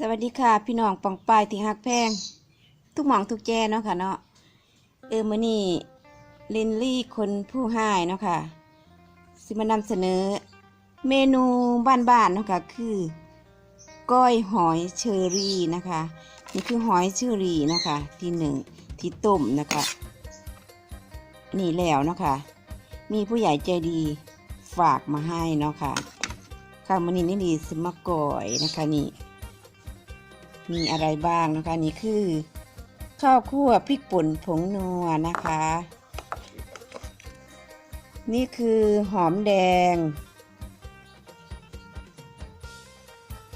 สวัสดีค่ะ พี่น้องปองปายที่ฮักแพง ทุกหมองทุกแจเนาะค่ะเนาะเออมือนี้ลินลี่คนผู้ให้เนาะค่ะสิมานำเสนอ เมนูบ้านๆเนาะค่ะคือ ก้อยหอยเชอรี่นะคะ นี่คือหอยเชอรี่นะคะ ที่หนึ่งที่ต้มนะคะนี่แล้วเนาะค่ะมีผู้ใหญ่ใจดีฝากมาให้เนาะค่ะค่ะมันนี้นี่ดีสมาก่อยนะคะนี่ มีอะไรบ้างนะคะนี่คือข้าวคั่วพริกป่นผงนัวนะคะ นี่คือหอมแดง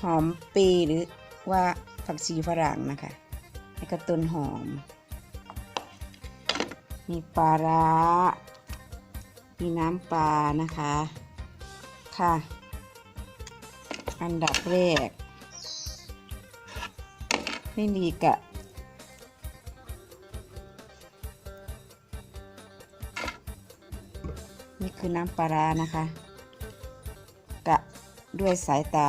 หอมปีหรือว่าผักชีฝรั่งนะคะแล้วก็ต้นหอม มีปลาร้า มีน้ำปลานะคะค่ะ อันดับแรก ไม่ดีกะนี่คือน้ำปลาร้านะคะ กะด้วยสายตา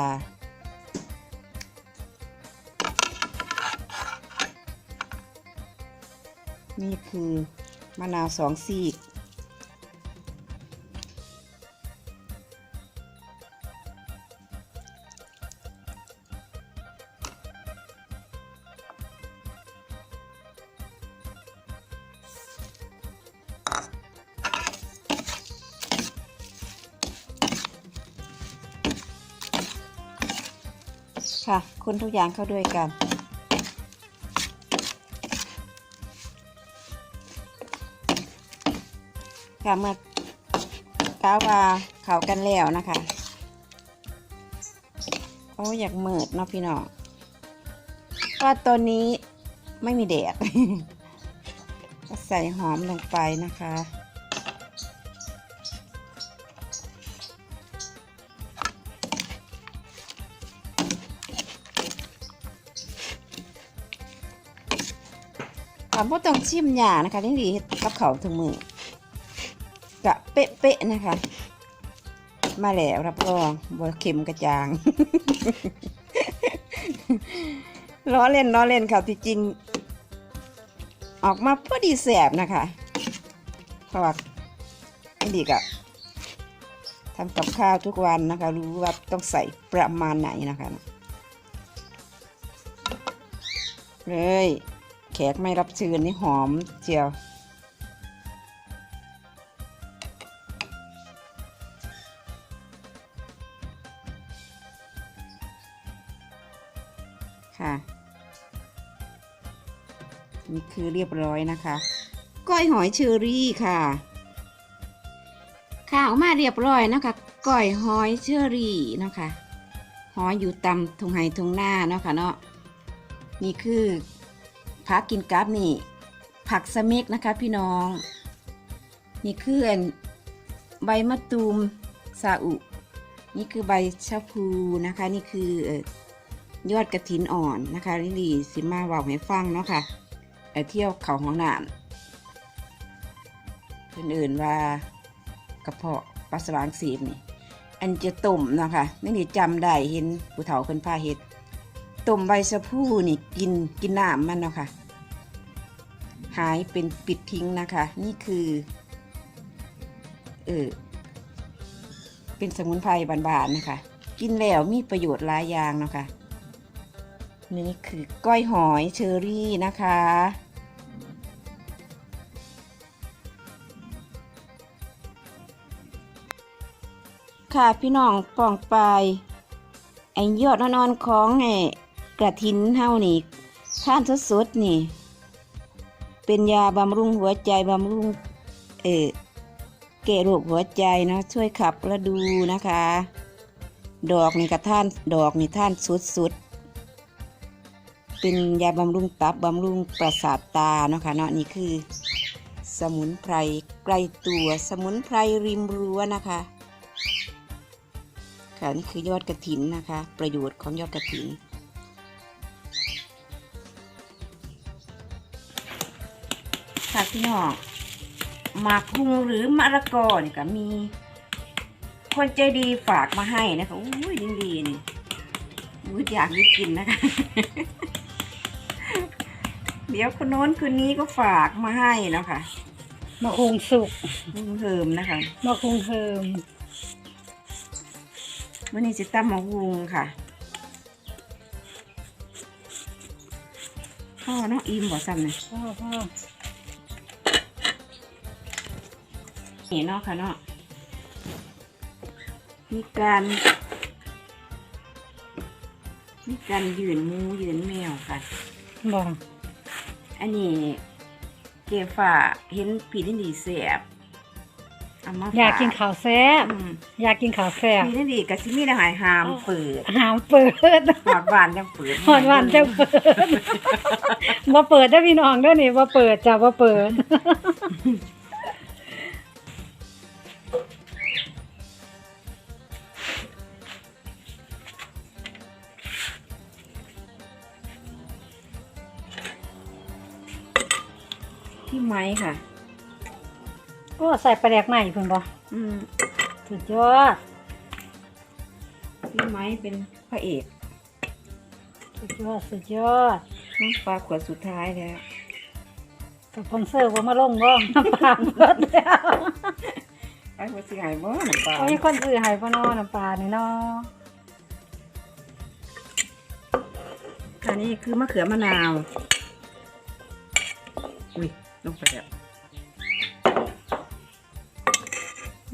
นี่คือมะนาวสองซีก ค่ะ คนทุกอย่างเข้าด้วยกัน ค่ะเมื่อกาวาเขากันแล้วนะคะโอ้อยากเมิดเนาะพี่น้องว่าตัวนี้ไม่มีแดดใส่หอมลงไปนะคะ ไม่ต้องชิมหยานะคะนี่ดีกับเขาถึงมือกะเป๊ะๆนะคะ มาแล้วรับรองบ่เค็มกระจางล้อเล่นล้อเล่นค่ะที่จริง ออกมาพอดีแสบนะคะเพราะว่านี่ดีกะทำกับข้าวทุกวันนะคะ รู้ว่าต้องใส่ประมาณไหนนะคะเลย แขกไม่รับเชิญนี่หอมเจียว ค่ะ นี่คือเรียบร้อยนะคะ ก้อยหอยเชอรี่ค่ะข้าวมาเรียบร้อยนะคะ ก้อยหอยเชอรี่นะคะหอยอยู่ตำทงไห้ทงหน้าเนาะค่ะเนาะนี่คือ ผักกินกับนี่ ผักสะเม็กนะคะพี่น้อง นี่คืออนใบมะตูมซาอุ นี่คือใบชะพูนะคะ นี่คือยอดกระถินอ่อนนะคะลิลีสิมาว่าให้ฟังเนาะค่ะเอ่อเที่ยวเขาห้องน้ำเพื่อนอื่นว่ากระเพาะปัสสาวะอักเสีนี่ อันจะต้มเนาะคะนี่นี่จำได้เห็นผู้เฒ่าคนพาเฮ็ด ต้มใบสะพูนี่กินกินน้ำมันเนาะค่ะ หายเป็นปิดทิ้งนะคะ นี่คือเออเป็นสมุนไพรบานๆนะคะ กินแล้วมีประโยชน์หลายอย่างเนาะค่ะนี่คือก้อยหอยเชอรี่นะคะค่ะพี่น้องป่องไปไอ้ยอดนอนของไอ้ กระถินเฮานี่ท่านสดๆนี่ เป็นยาบำรุงหัวใจบำรุงเออเกโรคหัวใจเนาะช่วยขับระดูนะคะ ดอกนี่กับท่านดอกนี่ท่านสุดๆเป็นยาบำรุงตับบำรุงประสาทตาเนาะค่ะเนาะนี่คือ สมุนไพรใกล้ตัวสมุนไพรริมรั้วนะคะค่ะนี่คือยอดกระถินนะคะ ประโยชน์ของยอดกระถิน ค่ะพี่น้องหมากพุงหรือมะละกอนี่ก็มี คนใจดีฝากมาให้นะคะอุ้ยดีดีนี่อุ๊ยอยากได้กินนะคะ เดี๋ยวคนโน้นคืนนี้ก็ฝากมาให้เนาะค่ะมะคุงสุกลุงเฮิมนะคะมะคุงเฮิมวันนี้จะตั้มมะฮุงค่ะพ่อน้องอิมบอกซ้ำหน่อยพ่อพ่อ นี่เนาะค่ะเนาะมีการ มีการยืนหมูยืนแมวค่ะบอกอันนี้เกฝ่าเห็นผีดินดีเสียบเอามาฝอยากกินข้าวแซ่บอืมอยากกินข้าวแซ่บผีดินดีกับซิมีอาหารหามเปิดหามเปิดหอดหวานยังเปิดหอนวันจะเปิดบ่เปิดได้อพี่น้องเด้อนี่บ่เปิดจ้ะบ่เปิด ไม้ค่ะ โอ้ใส่ปลาแดกใหม่เพิ่นบ่อืมสุดยอดที่ไม้เป็นพระเอกสุดยอดสุดยอดน้ำปลาขวดสุดท้ายแล้วสปอนเซอร์บ่มาลงบ่น้ำปลาเบิดแล้วไอ้หัวสิหายบ่น้ำปลาเอามีคนซื้อให้บ่เนาะน้ำปลานี่เนาะอันนี้คือมะเขือมะนาว อุ้ย ลงไปแล้ว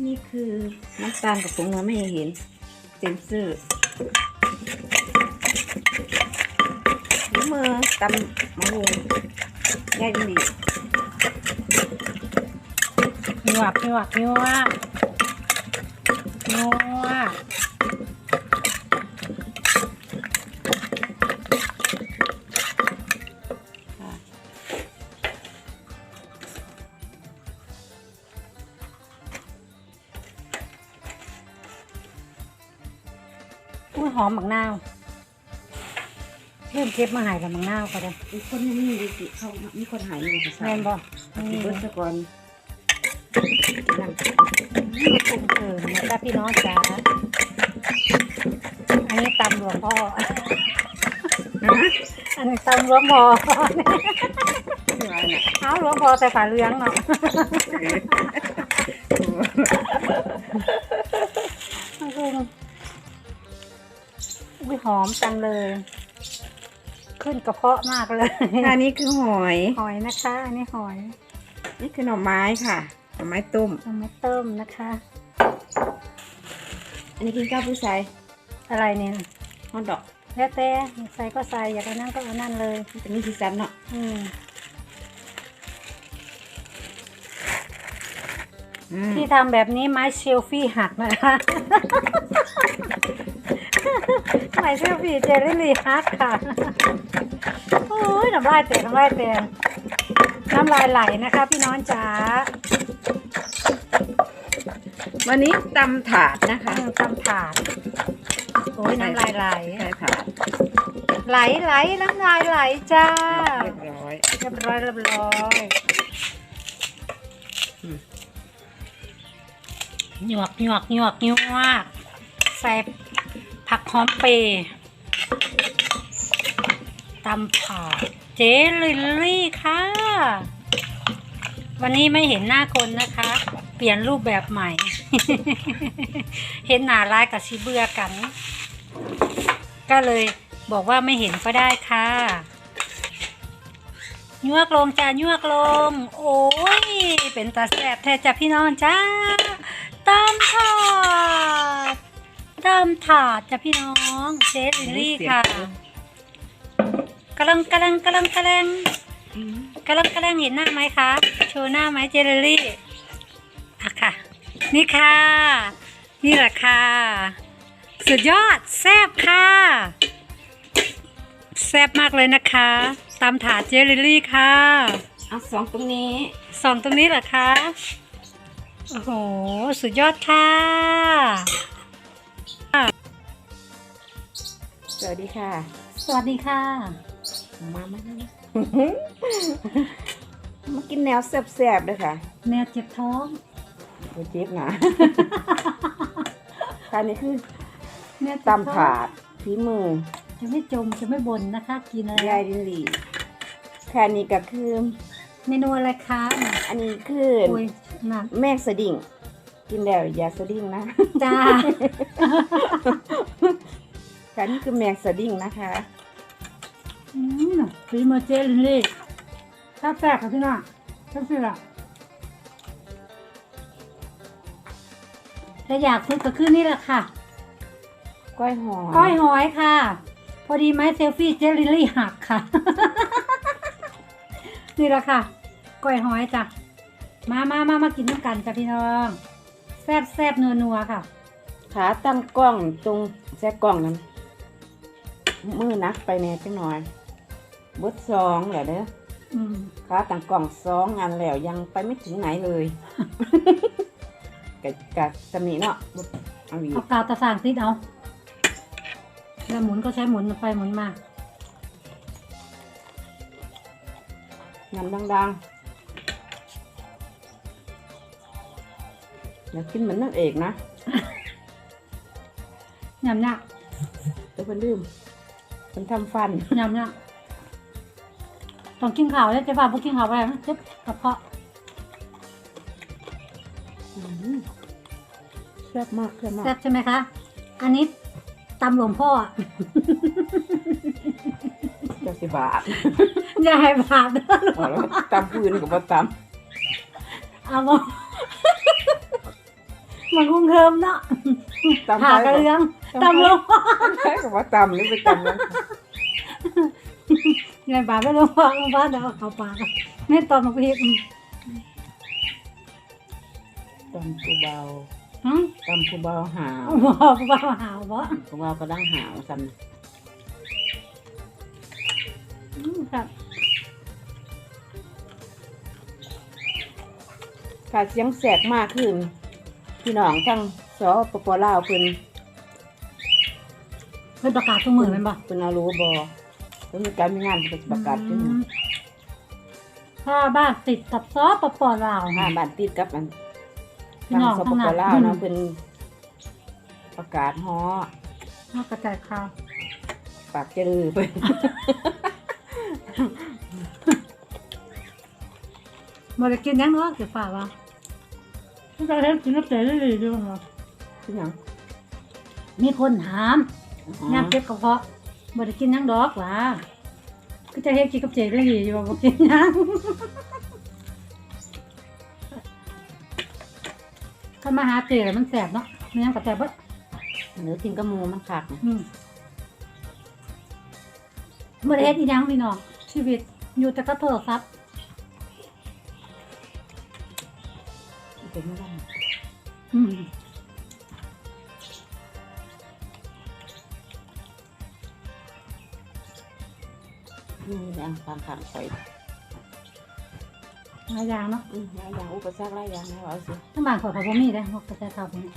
นี่คือน้ำตาลกับผงนัวไม่เห็นเซนเซอร์นิ้วมือตำมะฮุงย่ายดีหยวกหยวกหยวกหยวก อุ้ยหอมบักนาวเริ่มเก็บมาใหายกับบักนาวก็ได้มีคนนี่ดีสิเขามีคนหายอยู่ในภาษาแม่นบ่มีเบิร์ดซะก่อนนั่งนี่กลุ่มเสริมนะจ๊ะพี่น้องจ๋าอันนี้ตำหลวงพ่อนะอันนี้ตำหลวงพ่อไม่ไหวน่ะเอาหลวงพ่อใส่ขาเหลืองเนาะอุ้ ยหอมจังเลย ขึ้นกระเพาะมากเลย อันนี้คือหอย หอยนะคะ อันนี้หอยนี่คือหน่อไม้ค่ะ หน่อไม้ต้มเอามาเติมนะคะ อันนี้กินข้าวผู้ชายอะไรเนี่ยฮอทดอกแล้วแต่ใส่ก็ใส่อยากเอานั่นก็เอานั่นเลยมันจะมีสีสันเนาะอืมอืมที่ทำแบบนี้ไม้เชลฟี่หักนะคะ ไม้เชลฟี่เจลลี่หักค่ะ โอ้ยน้ำลายแตกน้ำลายแตกน้ำลายไหลนะคะ พี่น้องจ๋าวันนี้ตำถาดนะคะอืมตำถาด โอ้ยน้ำลายไหลใช่ถาดไหลไหลน้ำลายไหลจ้า เรียบร้อยเรียบร้อยเรียบร้อยอืมหยวกหยวกหยวกหยวกใส่ ผักหอมเปย์ตำผ่าเจลิลลี่ค่ะ วันนี้ไม่เห็นหน้าคนนะคะ เปลี่ยนรูปแบบใหม่ เห็นหนาลายกับชิเบือกัน ก็เลยบอกว่าไม่เห็นก็ได้ค่ะยวกลงจ้ายวกลง โอ้ย เป็นตาแสบแท้จ้ะพี่น้องจ้าตามถาดตามถาดจ้ะพี่น้องเจสลิลลี่ค่ะกำลังกำลังกำลังกำลังอืมกำลังกำลังเห็นหน้าไหมคะโชว์หน้าไหมเจลิลลี่อะค่ะ นี่ค่ะ นี่แหละค่ะ สุดยอดแซ่บค่ะ แซ่บมากเลยนะคะตามถาดเจลิลลี่ค่ะเอาสองตรงนี้สองตรงนี้เหรอคะโอ้โห สุดยอดค่ะ สวัสดีค่ะ สวัสดีค่ะ มามามามากินแนวแซ่บๆเลยค่ะแม่เจ็บท้องโอ้เจ็บหนะ ค่ะนี่คือแม่ตำถาดฝีมือ จะไม่จมจะไม่บ่นนะคะ กินอะไรยายลินลี่ค่ะนี่ก็คือ เมนูอะไรคะอันนี้คืออุ้ยน่ะแมงสดิ้งกินแล้วอย่าสดิ้งนะ จ้า ค่ะนี่คือแมงสดิ้งนะคะอืมฟีเมอร์เจลินลี่แซ่บแซ่บค่ะพี่น้องแซ่บสิล่ะถ้าอยากซื้อก็คือนี่แหละค่ะก้อยหอยก้อยหอยค่ะ พอดีไม้เซลฟี่เจลิลลี่หักค่ะ นี่แหละค่ะก้อยหอยจ้ะมามามามากินน้ำกันจ้ะพี่น้อง แซ่บแซ่บนัวนัวๆค่ะ ขาตั้งกล้องตรงแซ่กล้องนั้น มือนักไปแน่จังหน่อยเบดสองแหละเด้ออืมขาตั้งกล้องสองงานแล้วยังไปไม่ถึงไหนเลยกะกะสำนีเนาะบ่เอาอีกเอากาวตะสางติดเอาแล้วหมุนก็ใช้หมุนไปหมุนมางานดังๆอยากกินเหมือนนั่นเอกนะยำเนี่ยแต่เพิ่นลืม เพิ่นทำฟันยำเนี่ยต้องกินข่าวแล้วจะพาพวกกินข่าวไปนะเจ็บกระเพาะอืมแซ่บมากแซ่บมากแซ่บใช่ไหมคะ อันนี้ตำหลวงพ่อ เจ้าสิบาทอย่าให้บาปนะเอาแล้วตำพื้นกับว่าตเอามามันคงเคิมเนาะำตำผ่าไปกระเรือง ตำหลวงพ่อใช่กับว่าตำหรือไปตำนั้นอย่าให้บาปไม่หลวงพ่อหลวงพ่อเดี๋ยวเอาเข้าปากไม่ตอนมาพีกตำผู้เบาอืมตำผู้เบาหาวบอกว่าหาวบ่ผู้เบาก็ดังหาวซ้อืมครับำค่ะเสียงแสกมากขึ้นพี่น้องทั้งสปปลาวเพิ่น เป็นประกาศทุกมือเป็นบ่เพิ่นเอารู้บ่เพิ่นมีการมีงานเพิ่นสิประกาศขึ้นอืมถ้าบ้านติดกับซอปปลาวห้าบ้านติดกับอันพี่ทางน้องสปทั้งปนั้นลาวอืเนาะมเพิ่นประกาศฮอนอกกระจายข่าวปากเจริญเพิ่นมาได้กินยังเนาะเดี๋ยวฝากว่าต้องการให้กินน้ำเตยได้เลยด้วยเหรอคือหยังมีคนถามอ๋อ ยามเจ็บกระเพาะบ่ได้กินหยังดอกหว่าก็จะเฮ็ดกินกับเจได้ดีอยู่ว่าบ่กินหยังถ้ามาหาเจแล้วมันแสบเนาะมันยังกระแสบเบิดเนื้อกินกับหมูมันคักนะอืมบ่ได้เฮ็ดอีหยังพี่น้องชีวิตอยู่แต่กับโทรศัพท์เป็นไม่ได้อืมี่แรงฟังขังคอยหลายอย่างเนาะอืมหลายอย่างอุปสรรคหลายอย่างนะว่าเอาสิทั้งบ้านขอยก็บ่มีเด้พวกกระแสข่าวพวกนี้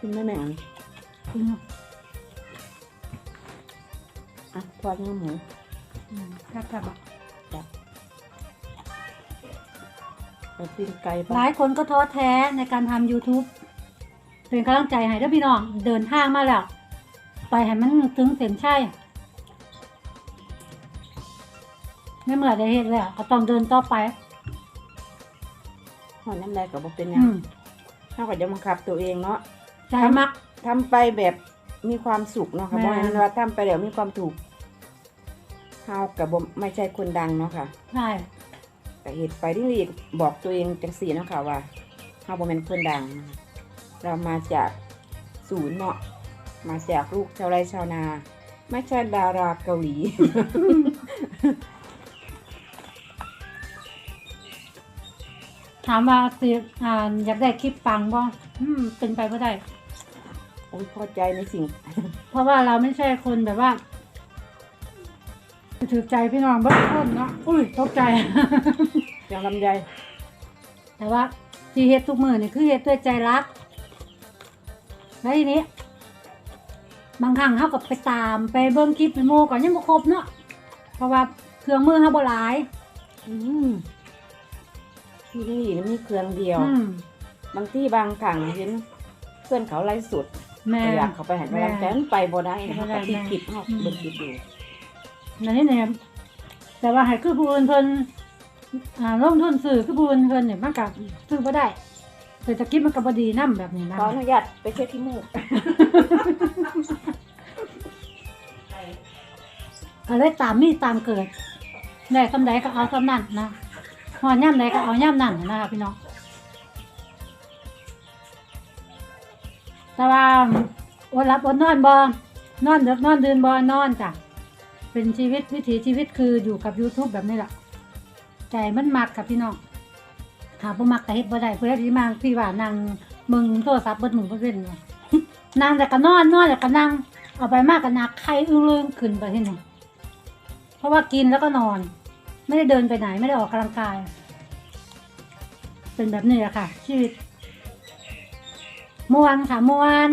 กินไม่แม่งอืมอะทอดเนื้อหมูอืมครับๆอะไปปิ้งไก่หปะลายคนก็ท้อแท้ในการทำ YouTube เป็นกำลังใจให้เด้อพี่น้อง เดินทางมาแล้ว ไปให้มันถึงเส้นชัย ไม่เมื่อได้เฮ็ดแล้วก็ต้องเดินต่อไป หอยน้ำลายกับบ่เป็นหยัอืงมถ้าก็จะบังคับตัวเองเนาะใจมัก ทำไปแบบมีความสุขเนาะค่ะแม่ บ่ให้มันว่าทำไปแล้วมีความถูกเฮากับบ่ไม่ใช่คนดังเนาะค่ะ ใช่แต่เหตุไปที่รีบอกตัวเองจังสี่เนาะค่ะว่าเฮาบ่แม่นคนดังนะคะเรามาจากศูนย์เนาะมาจากลูกชาวไร่ชาวนา ไม่ใช่ดาราเกาหลี ถามว่าสิอ่าอยากได้คลิปปังบ่อืมเป็นไปบ่ได้ โอ้ยพอใจในสิ่ง เพราะว่าเราไม่ใช่คนแบบว่าถือใจพี่น้องเบ้างคนเนาะอุ้ยตกใจ อย่างลำไยแต่ว่าที่เฮ็ดทุกมือนี่คือเฮ็ดด้วยใจรัก แล้วทีนี้ บางครั้งเขากับไปตามไปเบิ่งคลิปไปโมก่อนยังบ่ครบเนาะเพราะว่าเครื่องมือเขาบ่หลาย อืม ที่นี่มีเครื่องเดียว อืม บางที่บางครั้งเห็นเพื่อนเขาไล่สุดแม่ก็อยากเขาไปหันกำลังใจมันไปบ่ได้นะบ่คะได้ก็ที่คลิปเฮาอืม เบิ่งคลิปอยู่นั่นนี่เนี่ยแต่ว่าให้คือผู้อื่นเพิ่นอ่าลงทุนซื้อคือผู้อื่นเพิ่นเนี่ยมันก็ซื้อบ่ได้เศรษฐกิจมันก็บ่ดีนํแบบนี้นะขออนุญาตไปเช็ดที่มูกก็เลยตามมีตามเกิดได้คำใดก็เอาคำนั้นนะ หอนย่ำใดก็เอาย่ำนั้นนะคะพี่น้อง แต่ว่าอดรับอดนอนบอนอนเด็กนอนดื่นบอนอนจ้ะ เป็นชีวิตวิถีชีวิตคืออยู่กับ YouTube แบบนี้แหละใจมันมักกับพี่น้องหาบ่มักก็เฮ็ดบ่ได้เพื่อที่มาพี่ว่านั่งมึงโทรศัพท์เบิดหมู่เบิดเว้นเนี่ยนั่งแต่ก็นอนนอนแต่ก็นั่งเอาไปมากก็นักไข้อึ้งลึงขึ้นไปที่ไหนเพราะว่ากินแล้วก็นอน ไม่ได้เดินไปไหนไม่ได้ออกกำลังกาย เป็นแบบนี้แหละค่ะ ชีวิตมวนค่ะมวน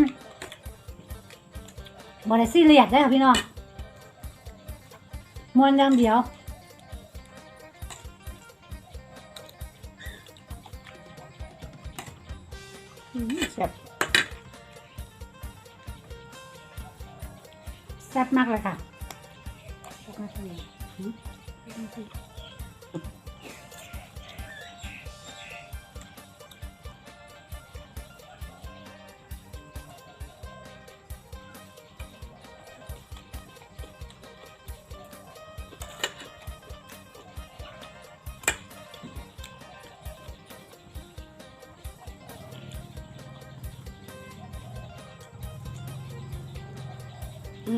บริซีเรียสได้อค่ะพี่น้องมวนอย่างเดียวแซ่บแซ่บมากเลยค่ะ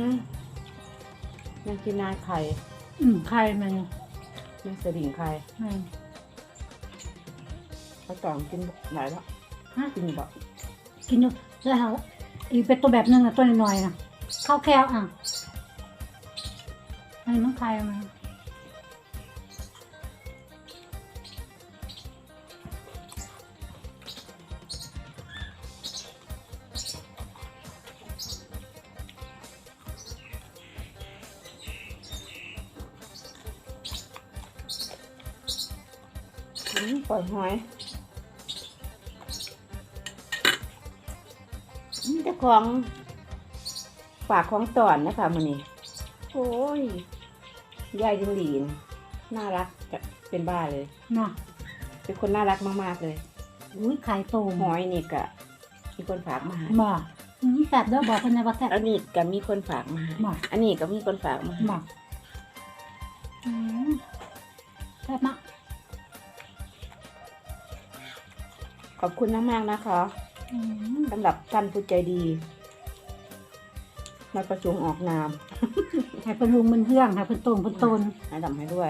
มยังกินนายไข่อืมไข่มันยังสดิ่งไข่มันเขาจองกินหลายแล้วฮะกินบ่กินอยู่แล้วค่ะอีกเป็นตัวแบบหนึงอะตัวน้อยๆนะข้าวแคลอะอันนี้มันไข่มัน หอยอืมเจ้าของฝากของตอนนะคะมันนี้โอ้ยยายจิงหลีน น่ารักจะเป็นบ้าเลย เนาะเป็นคนน่ารักมากๆเลย อุ้ยไข่โตหอยนี่กะมีคนฝากมาให้บ่อืมแซ่บเด้อบอกคนในว่าแซ่บอันนี้ก็มีคนฝากมาให้บ่อันนี้ก็มีคนฝากมาให้บอกอืมแซ่บมาก ขอบคุณมากๆนะคะอืมสำหรับท่านผู้ใจดีมาประชุมออกนามให้เป็นลุงมันเฮืองให้เป็นตนเป็นตนให้ทำให้ด้วย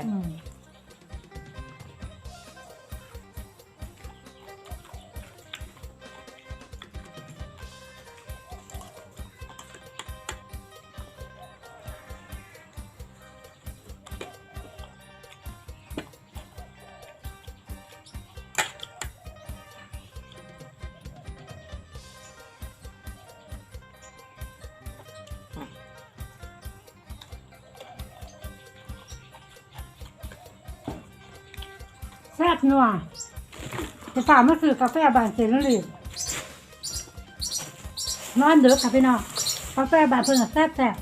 บนัวจะฝากมาซื้อกาแฟบานเซนลีนอนเด้อค่ะพี่น้องกาแฟบานเพิ่นนะแซ่บแซ่บ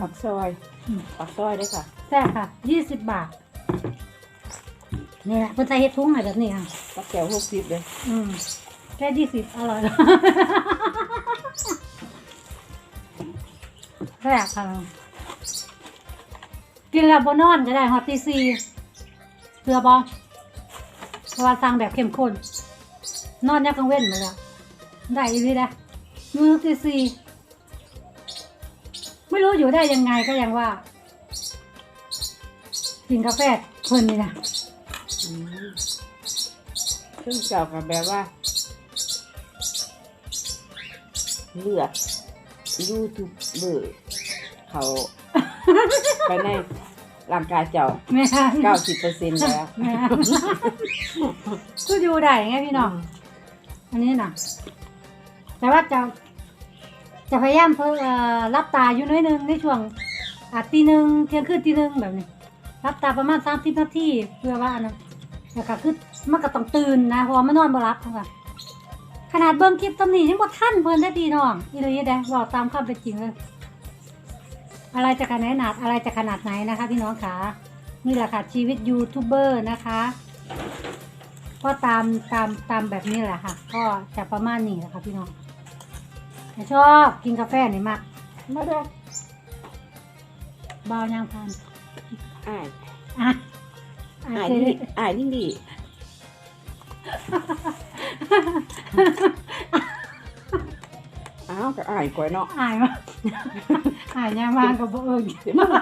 ปักซอยอืมปักซอยด้วยค่ะแซ่บค่ะยี่สิบบาท นี่แหละเพิ่นใส่เฮ็ดทุ่งให้แบบนี้ค่ะปักแก้วหกสิบเลยอืมแค่ยี่สิบอร่อยแล้วแรกค่ะกินแล้วบนนอนก็ได้ฮอตตีซี เสือบอเพราะว่าสั่งแบบเข้มข้น นอนยักกังเว้นมาแล้วได้อีกทีนะมือตีซีไม่รู้อยู่ได้ยังไงก็ยังว่ากินกาแฟเพลินนี่นะอืมซึ่งเจ้ากับแบบว่า เลือดยูทูบเบอร์เขาไปใน ร่างกายเจ้าแม่เก้าสิบเปอร์เซ็นต์แล้วแม่ก็อยู่ได้ไงพี่น้อง อันนี้นะแต่ว่าจะจะพยายามเพื่อเอ่อรับตาอยู่น้อยหนึงในช่วงอาตีหนึ่งเที่ยงคืนตีหนึ่งแบบนี้รับตาประมาณสามสิบนาทีเพื่อว่าอันนั้นแล้วก็คือมันก็ต้องตื่นนะเพราะว่ามันนอนบ่รับค่ะขนาดเบิ่งคลิปตำหนิยังบ่ทันเพิ่นได้ดีน้องอีหลีเด้บอกตามความเป็นจริงเลย อะไรจะขนาดไหนอะไรจะขนาดไหนนะคะพี่น้องขานี่แหละค่ะชีวิตยูทูบเบอร์นะคะก็ตามตามตามแบบนี้แหละค่ะ ก็จะประมาณนี้แหละค่ะพี่น้องแต่ชอบกินกาแฟนี่มากมาเด้อเบายางพันอ้ายอะอ้ายเสร็นี่จอ้ายนี่ดีอ้าวก็อ้ายก่อยเนาะอายมา อายยางมากับบ่เอิญเดี๋ยวมา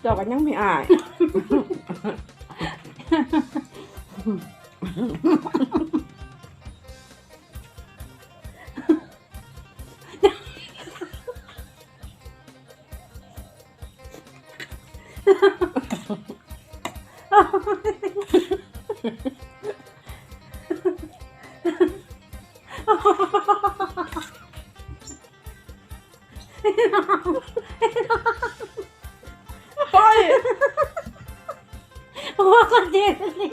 เจ้ากันยังไม่อาย โอ้ยว่าคนเดียวนี่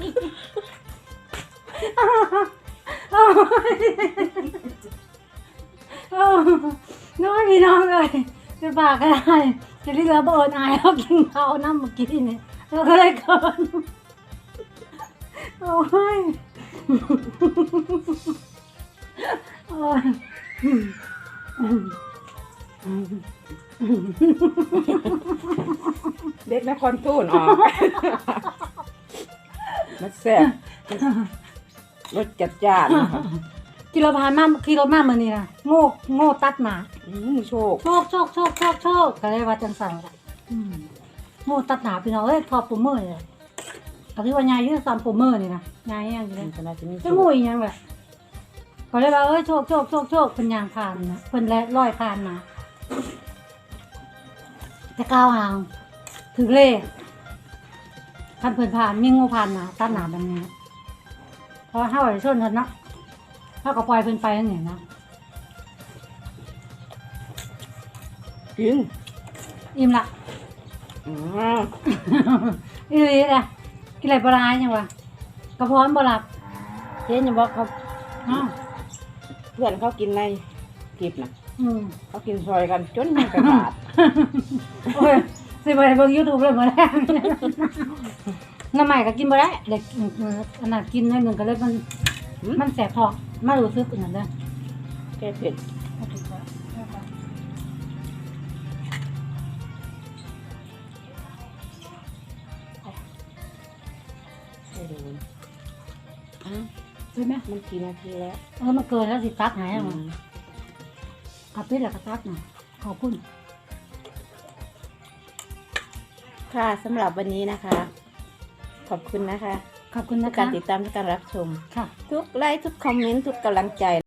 โอ้ยโอ้น้องพี่น้องเลยจะบากก็ได้จะเรียกว่าบ่อดอายเขากินข้าวน้ำเมื่อกี้นี่เราก็เลยเกินโอ้ยโอ้ย เด็กนครทูนออกมันแซ่บรสจัดจ้านนะคะกิโลพานมากิโลมาเมื่อนี้นะโง่โง่ตัดหนาอืมโชค โชคโชคโชคโชคโชคก็เลยว่าจังสันละอืมโง่ตัดหนาพี่น้องเอ้ยทอปูมือเลยก็ที่ว่ายายยืดซ้ำปูมือนี่นะยายยังอยู่เลยมันก็น่าจะมีโชจะคงูอีหยังแบบก็เลยว่าเอ้ยโชคโชคโชคโชคเป็นยางผ่านนะเป็นแลร้อยผ่านมา จะก้าวหางถึงเลขคันเพิ่นผ่านมีงูผ่านนะตัดหนาแบบนี้เพราะห้าไหวชนกันเนาะถ้าก็ปล่อยเพิ่นไปนั่นเองนะกินอิ่มละอืมอีหลีอะกินอะไรบรายยังวะกระเพาะมันบหลับเจ๊จะบอกเขาอ้าวเพื่อนเขากินในคลิปนะ อืมเขากินซอยกันจนมันกระบาดโอ้ยสิไปเบิ่งยูทูบเลยมาแล้วน้ำใหม่ก็กินบ่ได้เด็กอันนั้นกินน้อยหนึ่งก็เลยมันมันแสบท้องมารู้สึกอันนั้นเด้อแก้เผ็ดไม่ดูอ้าวใช่ไหมมันกี่นาทีแล้ว เออมันเกินแล้วสิตักหายอือะม ขับปิดแล้วก็ตักหน่อยขอบคุณ ค่ะสำหรับวันนี้นะคะ ขอบคุณนะคะ ขอบคุณทุนะกคะการติดตามทุกการรับชม ค่ะ ทุกไลค์ทุกคอมเมนต์ทุกกำลังใจ